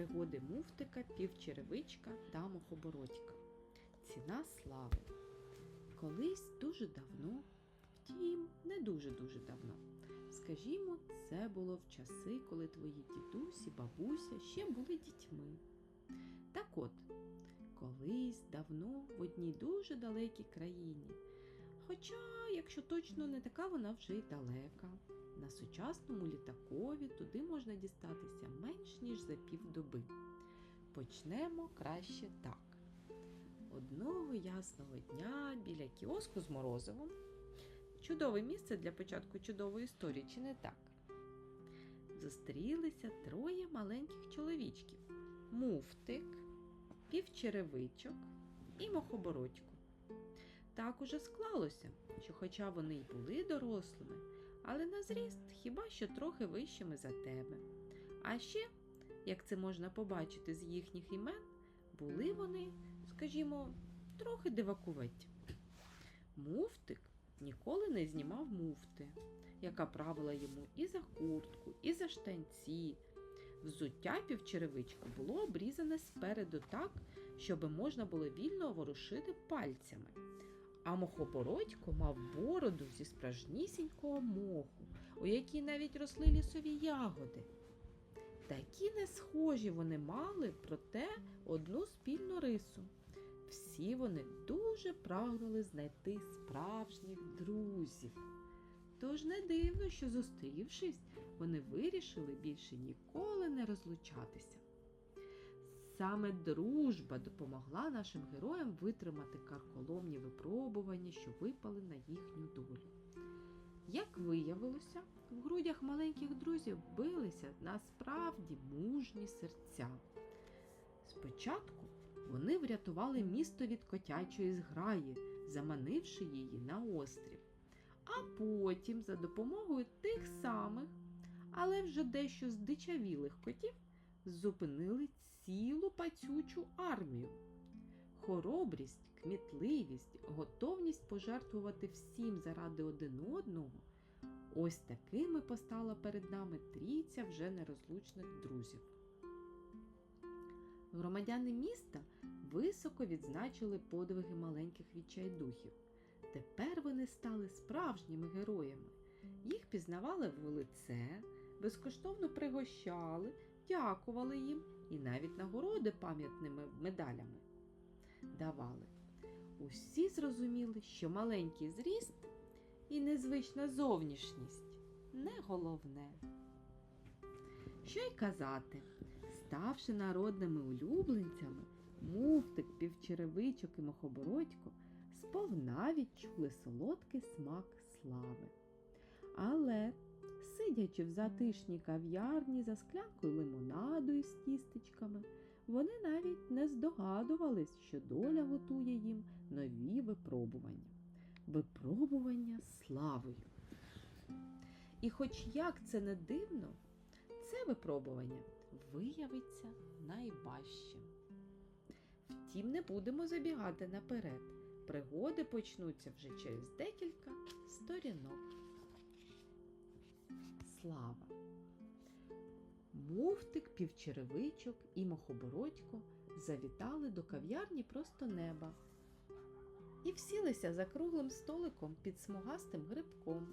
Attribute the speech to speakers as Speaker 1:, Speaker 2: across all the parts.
Speaker 1: Пригоди муфтика, півчеревичка та мохобородька. Ціна слави. Колись дуже давно, втім, не дуже-дуже давно. Скажімо, це було в часи, коли твої дідусь і бабуся ще були дітьми. Так от, колись давно в одній дуже далекій країні. Хоча, якщо точно не така вона вже й далека. На сучасному літакові туди можна дістатися менш ніж за півдоби. Почнемо краще так. Одного ясного дня біля кіоску з морозивом. Чудове місце для початку чудової історії, чи не так? Зустрілися троє маленьких чоловічків: муфтик, півчеревичок і мохобородько. Так уже склалося, що, хоча вони й були дорослими, але на зріст хіба що трохи вищими за тебе. А ще, як це можна побачити з їхніх імен, були вони, скажімо, трохи дивакуваті. Муфтик ніколи не знімав муфти, яка правила йому і за куртку, і за штанці. Взуття півчеревичка було обрізане спереду так, щоб можна було вільно ворушити пальцями. А мохобородько мав бороду зі справжнісінького моху, у якій навіть росли лісові ягоди. Такі не схожі вони мали, проте одну спільну рису. Всі вони дуже прагнули знайти справжніх друзів. Тож не дивно, що зустрівшись, вони вирішили більше ніколи не розлучатися. Саме дружба допомогла нашим героям витримати карколомні випробування, що випали на їхню долю. Як виявилося, в грудях маленьких друзів билися насправді мужні серця. Спочатку вони врятували місто від котячої зграї, заманивши її на острів. А потім, за допомогою тих самих, але вже дещо здичавілих котів, зупинили цілу пацючу армію. Хоробрість, кмітливість, готовність пожертвувати всім заради один одного. Ось такими постала перед нами трійця вже нерозлучних друзів. Громадяни міста високо відзначили подвиги маленьких відчайдухів. Тепер вони стали справжніми героями. Їх пізнавали в лице, безкоштовно пригощали, дякували їм і навіть нагороди пам'ятними медалями давали. Усі зрозуміли, що маленький зріст і незвична зовнішність не головне. Що й казати, ставши народними улюбленцями, муфтик, півчеревичок і мохобородько сповна відчули солодкий смак слави. Але, сидячи в затишній кав'ярні за склянкою лимонаду із тістечками, вони навіть не здогадувались, що доля готує їм нові випробування. Випробування славою. І хоч як це не дивно, це випробування виявиться найважчим. Втім, не будемо забігати наперед. Пригоди почнуться вже через декілька сторінок. Слава! Муфтик, півчеревичок і мохобородько завітали до кав'ярні просто неба і всілися за круглим столиком під смугастим грибком.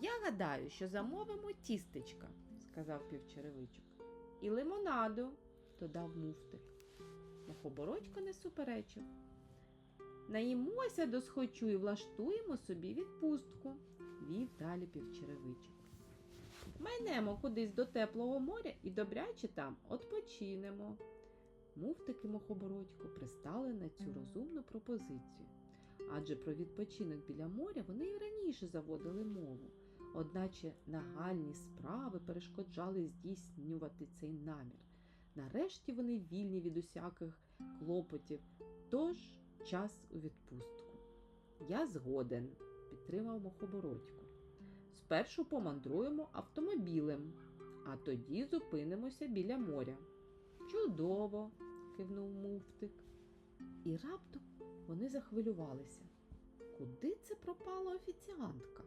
Speaker 1: Я гадаю, що замовимо тістечка, сказав півчеревичок. І лимонаду, додав муфтик. Мохобородько не суперечив. Наїмося досхочу і влаштуємо собі відпустку, вів далі півчеревичок. Майнемо кудись до теплого моря і добряче там відпочинемо. Муфтик і мохобородько пристали на цю розумну пропозицію. Адже про відпочинок біля моря вони і раніше заводили мову, одначе нагальні справи перешкоджали здійснювати цей намір. Нарешті вони вільні від усяких клопотів, тож час у відпустку. Я згоден, підтримав мохобородько. Спершу помандруємо автомобілем, а тоді зупинимося біля моря. Чудово, кивнув муфтик. І раптом вони захвилювалися. Куди це пропала офіціантка?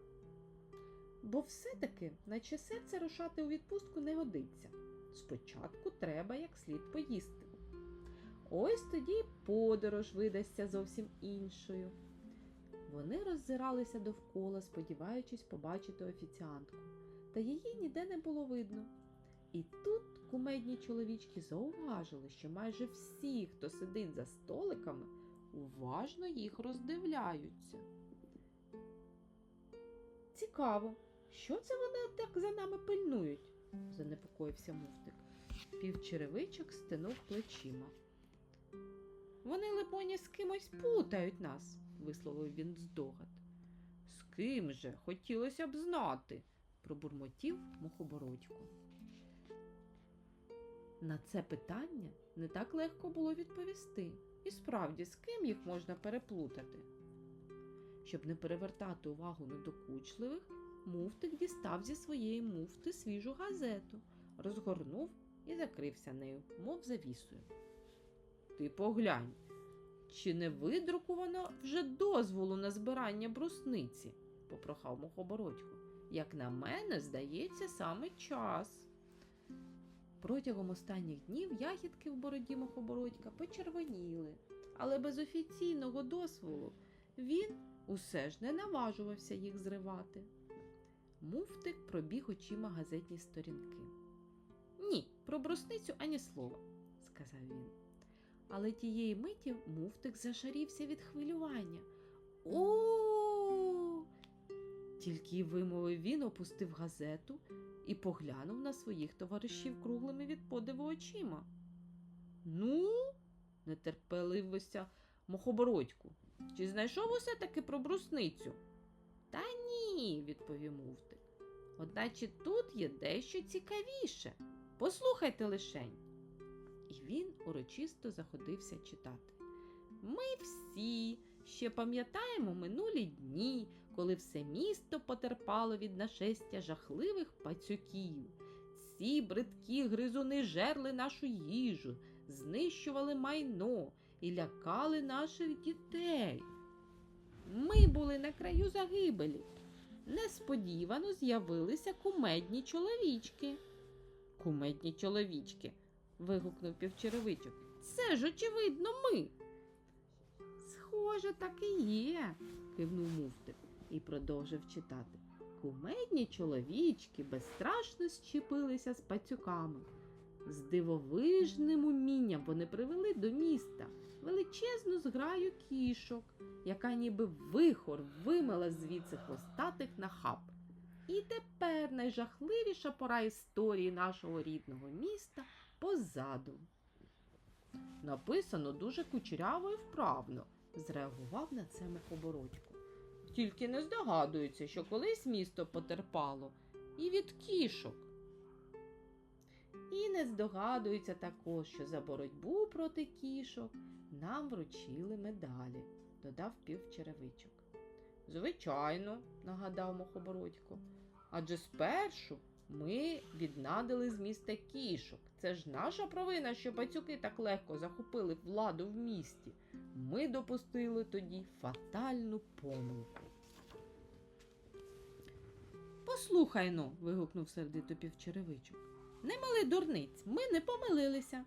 Speaker 1: Бо все-таки, наче серце рушати у відпустку не годиться. Спочатку треба як слід поїсти. Ось тоді подорож видасться зовсім іншою. Вони роззиралися довкола, сподіваючись побачити офіціантку, та її ніде не було видно. І тут кумедні чоловічки зауважили, що майже всі, хто сидить за столиками, уважно їх роздивляються. Цікаво, що це вони так за нами пильнують? занепокоївся муфтик. Півчеревичок стенув плечима. Вони, липоні, з кимось путають нас, висловив він здогад. З ким же? Хотілося б знати, пробурмотів мухобородько. На це питання не так легко було відповісти. І справді, з ким їх можна переплутати? Щоб не перевертати увагу недокучливих, муфтик дістав зі своєї муфти свіжу газету, розгорнув і закрився нею, мов завісою. Ти поглянь, чи не видруковано вже дозволу на збирання брусниці? попрохав мухобородько. Як на мене, здається, саме час. Протягом останніх днів ягідки в бороді мухобородька почервоніли, але без офіційного дозволу він усе ж не наважувався їх зривати. Муфтик пробіг очима газетні сторінки. Ні, про брусницю ані слова, сказав він. Але тієї миті муфтик зашарівся від хвилювання. О! Тільки вимовив він, опустив газету і поглянув на своїх товаришів круглими від подиву очима. Ну, нетерпеливився мохобородьку. Чи знайшов усе таки про брусницю? Та ні, відповів муфтик. Одначе тут є дещо цікавіше. Послухайте лишень. І він урочисто заходився читати. Ми всі ще пам'ятаємо минулі дні, коли все місто потерпало від нашестя жахливих пацюків. Ці бридкі гризуни жерли нашу їжу, знищували майно і лякали наших дітей. Ми були на краю загибелі. Несподівано з'явилися кумедні чоловічки. Кумедні чоловічки. Вигукнув півчеревичок. Це ж очевидно ми. Схоже, так і є, кивнув муфтик і продовжив читати. Кумедні чоловічки безстрашно щепилися з пацюками. З дивовижним умінням вони привели до міста величезну зграю кішок, яка ніби вихор вимила звідси хвостатих на хаб. І тепер найжахливіша пора історії нашого рідного міста позаду. Написано дуже кучеряво і вправно, зреагував на це Михобородько. Тільки не здогадується, що колись місто потерпало і від кішок. І не здогадується також, що за боротьбу проти кішок нам вручили медалі, додав півчеревичок. Звичайно, нагадав Мохобородько. Адже спершу ми віднадили з міста кішок. Це ж наша провина, що пацюки так легко захопили владу в місті. Ми допустили тоді фатальну помилку. Послухай ну, вигукнув сердито півчеревичок. Не мали дурниць, ми не помилилися.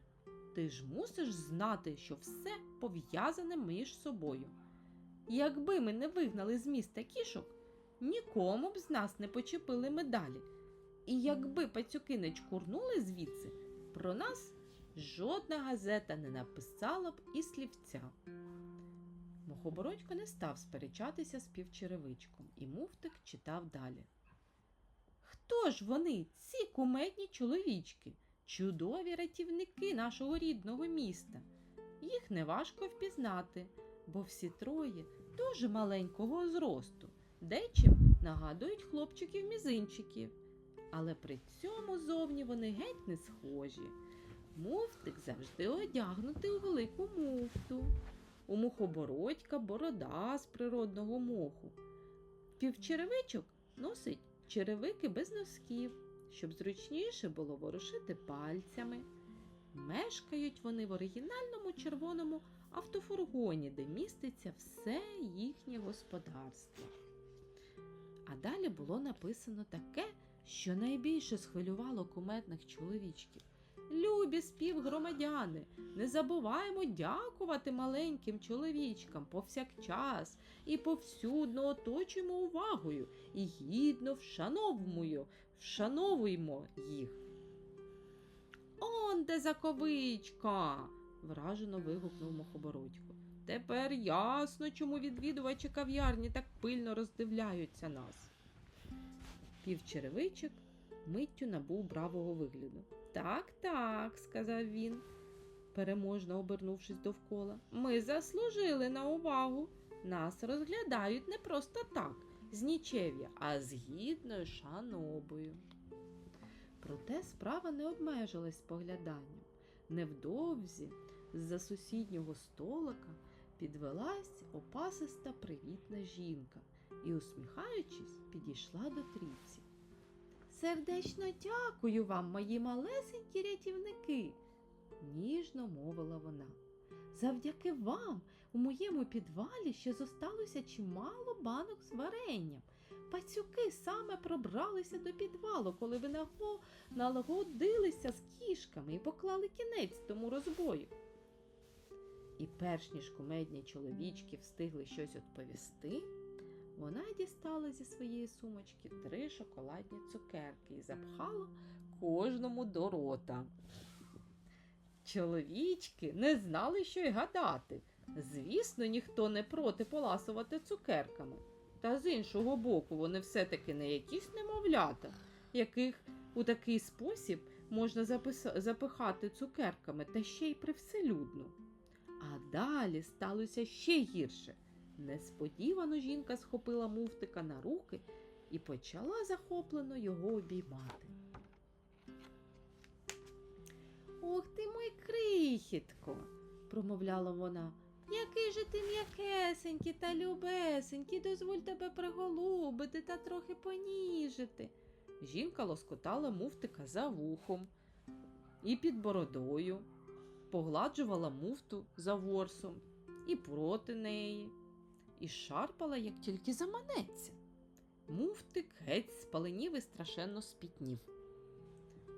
Speaker 1: Ти ж мусиш знати, що все пов'язане між собою. Якби ми не вигнали з міста кішок, нікому б з нас не почепили медалі. І якби пацюки не чкурнули звідси, про нас жодна газета не написала б і слівця. Мохобородько не став сперечатися з півчеревичком, і муфтик читав далі. Хто ж вони, ці кумедні чоловічки, чудові рятівники нашого рідного міста? Їх неважко впізнати, бо всі троє дуже маленького зросту, дечим нагадують хлопчиків-мізинчиків, але при цьому зовні вони геть не схожі. Муфтик завжди одягнутий у велику муфту. У мухобородька борода з природного моху. Півчеревичок носить черевики без носків, щоб зручніше було ворушити пальцями. Мешкають вони в оригінальному червоному автофургоні, де міститься все їхнє господарство. А далі було написано таке, що найбільше схвилювало куметних чоловічків. Любі співгромадяни, не забуваємо дякувати маленьким чоловічкам повсякчас і повсюдно оточуємо увагою і гідно вшановуємо, вшановуємо їх. Он де заковичка. вражено вигукнув Мохобородько. Тепер ясно, чому відвідувачі кав'ярні так пильно роздивляються нас. Півчеревичок миттю набув бравого вигляду. Так, так, сказав він, переможно обернувшись довкола. Ми заслужили на увагу. Нас розглядають не просто так, з нічев'я, а з гідною шанобою. Проте справа не обмежилась спогляданням. Невдовзі з-за сусіднього столика підвелась опасиста привітна жінка і, усміхаючись, підійшла до трійці. Сердечно дякую вам, мої малесенькі рятівники, ніжно мовила вона. Завдяки вам у моєму підвалі ще зосталося чимало банок з варенням. Пацюки саме пробралися до підвалу, коли ви наго... налагодилися з кішками і поклали кінець тому розбою. І перш ніж кумедні чоловічки встигли щось відповісти, вона дістала зі своєї сумочки три шоколадні цукерки і запхала кожному до рота. Чоловічки не знали, що й гадати. Звісно, ніхто не проти поласувати цукерками. Та з іншого боку, вони все-таки не якісь немовлята, яких у такий спосіб можна запис- запихати цукерками та ще й привселюдно. А далі сталося ще гірше. Несподівано жінка схопила муфтика на руки і почала захоплено його обіймати. Ох ти мой крихітко, промовляла вона. Який же ти м'якесенький та любесенький, дозволь тебе приголубити та трохи поніжити. Жінка лоскотала муфтика за вухом і під бородою, погладжувала муфту за ворсом і проти неї, і шарпала, як тільки заманеться. Муфтик геть спаленів і страшенно спітнів.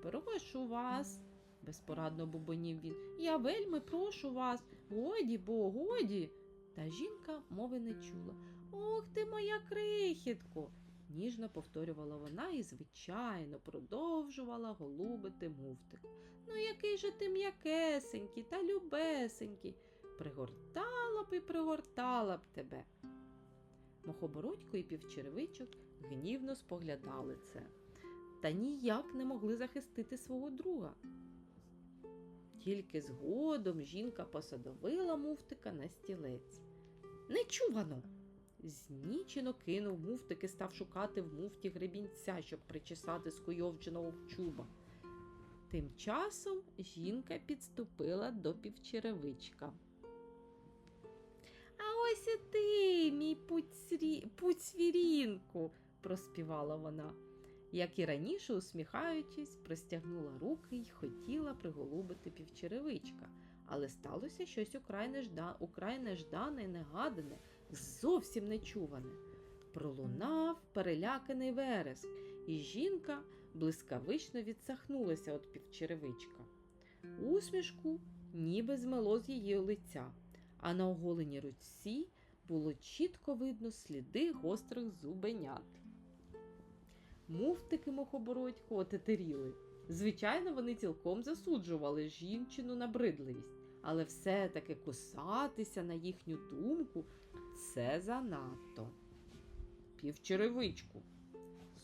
Speaker 1: Прошу вас, безпорадно бубонів він. Я вельми прошу вас, годі, бо годі. Та жінка мови не чула. Ох ти моя крихітко. ніжно повторювала вона і, звичайно, продовжувала голубити муфтик. Ну, який же ти м'якесенький та любесенький. Пригортала б і пригортала б тебе. Мохобородько і півчеревичок гнівно споглядали це, та ніяк не могли захистити свого друга. Тільки згодом жінка посадовила муфтика на стілець. Нечувано! Знічено кинув муфтик і став шукати в муфті гребінця, щоб причесати скуйовдженого чуба. Тим часом жінка підступила до півчеревичка. Ось і ти, мій пуцрі... пуцвірінку, проспівала вона. Як і раніше, усміхаючись, простягнула руки й хотіла приголубити півчеревичка, але сталося щось украй, нежда... украй неждане й негадане, зовсім нечуване. Пролунав переляканий вереск, і жінка блискавично відсахнулася від півчеревичка. Усмішку ніби змело з її лиця, а на оголеній руці було чітко видно сліди гострих зубенят. Муфтики мохобородько отетеріли. Звичайно, вони цілком засуджували жінчину набридливість, але все-таки кусатися на їхню думку це занадто. Півчеревичку,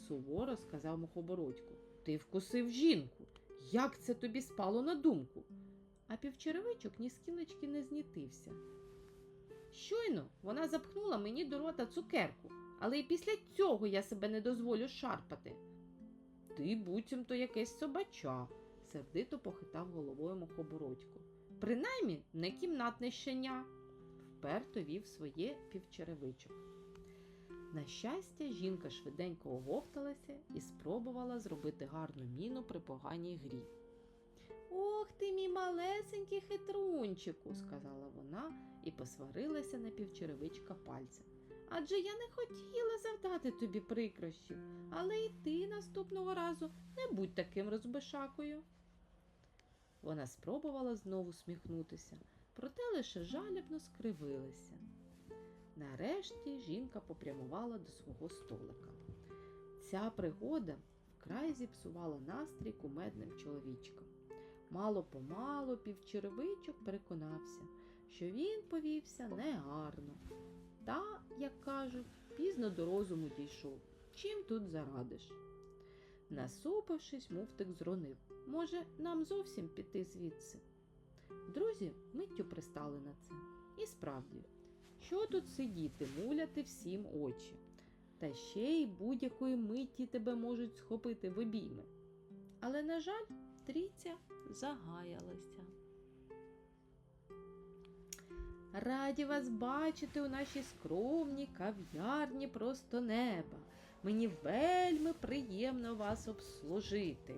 Speaker 1: суворо сказав мохобородько, ти вкусив жінку. Як це тобі спало на думку? А півчеревичок ні скілечки не знітився. Щойно вона запхнула мені до рота цукерку, але і після цього я себе не дозволю шарпати. Ти буцімто якесь собача, сердито похитав головою мохобородько. Принаймні не кімнатне щеня, вперто вів своє півчеревичок. На щастя, жінка швиденько оговталася і спробувала зробити гарну міну при поганій грі. Ох ти, мій малесенький хитрунчику, сказала вона і посварилася на півчеревичка пальцем. Адже я не хотіла завдати тобі прикрощів, але й ти наступного разу не будь таким розбишакою. Вона спробувала знову сміхнутися, проте лише жалібно скривилася. Нарешті жінка попрямувала до свого столика. Ця пригода вкрай зіпсувала настрій кумедним чоловічкам. Мало помалу півчеревичок переконався, що він повівся негарно. Та, як кажуть, пізно до розуму дійшов. Чим тут зарадиш? Насупившись, муфтик зронив. Може, нам зовсім піти звідси? Друзі миттю пристали на це. І справді, що тут сидіти, муляти всім очі? Та ще й будь-якої миті тебе можуть схопити в обійми. Але, на жаль, трійця загаялася. Раді вас бачити у нашій скромній кав'ярні просто неба. Мені вельми приємно вас обслужити.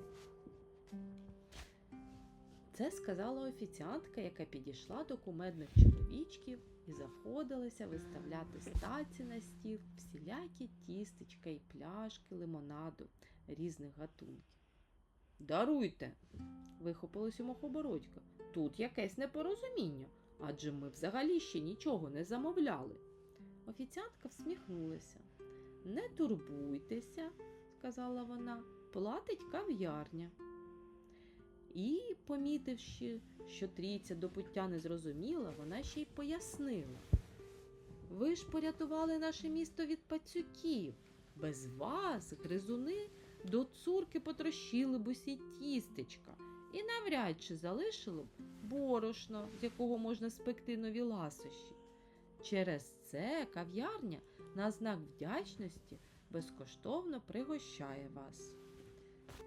Speaker 1: Це сказала офіціантка, яка підійшла до кумедних чоловічків і заходилася виставляти стаці на стіл всілякі тістечка і пляшки лимонаду різних гатунків. Даруйте, вихопилась у мохобородька. Тут якесь непорозуміння, адже ми взагалі ще нічого не замовляли. Офіціантка всміхнулася. Не турбуйтеся, сказала вона, платить кав'ярня. І, помітивши, що трійця до пуття не зрозуміла, вона ще й пояснила. Ви ж порятували наше місто від пацюків. Без вас гризуни до цурки потрощили б усі тістечка і навряд чи залишили б борошно, з якого можна спекти нові ласощі. Через це кав'ярня на знак вдячності безкоштовно пригощає вас.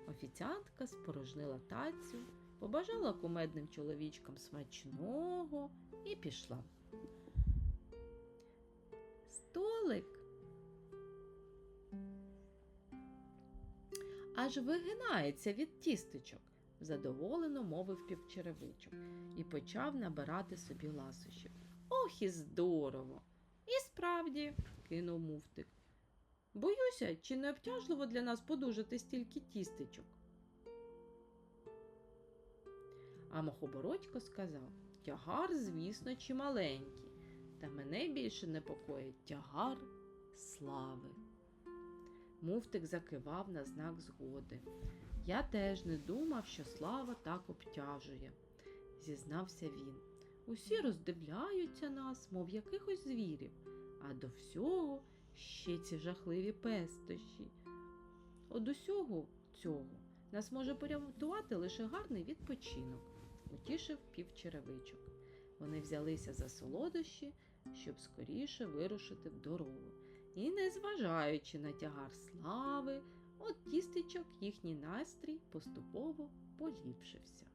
Speaker 1: Офіціантка спорожнила тацю, побажала кумедним чоловічкам смачного і пішла. Столик. Аж вигинається від тістечок, задоволено мовив півчеревичок і почав набирати собі ласощів. Ох і здорово! І справді, кинув муфтик. Боюся, чи не обтяжливо для нас подужати стільки тістечок. А Мохобородько сказав тягар, звісно, чималенький, та мене більше непокоїть тягар слави. Муфтик закивав на знак згоди. Я теж не думав, що слава так обтяжує, зізнався він. Усі роздивляються нас, мов якихось звірів, а до всього ще ці жахливі пестощі. Од усього цього нас може порятувати лише гарний відпочинок, утішив півчеревичок. Вони взялися за солодощі, щоб скоріше вирушити в дорогу. І, незважаючи на тягар слави, от тістечок їхній настрій поступово поліпшився.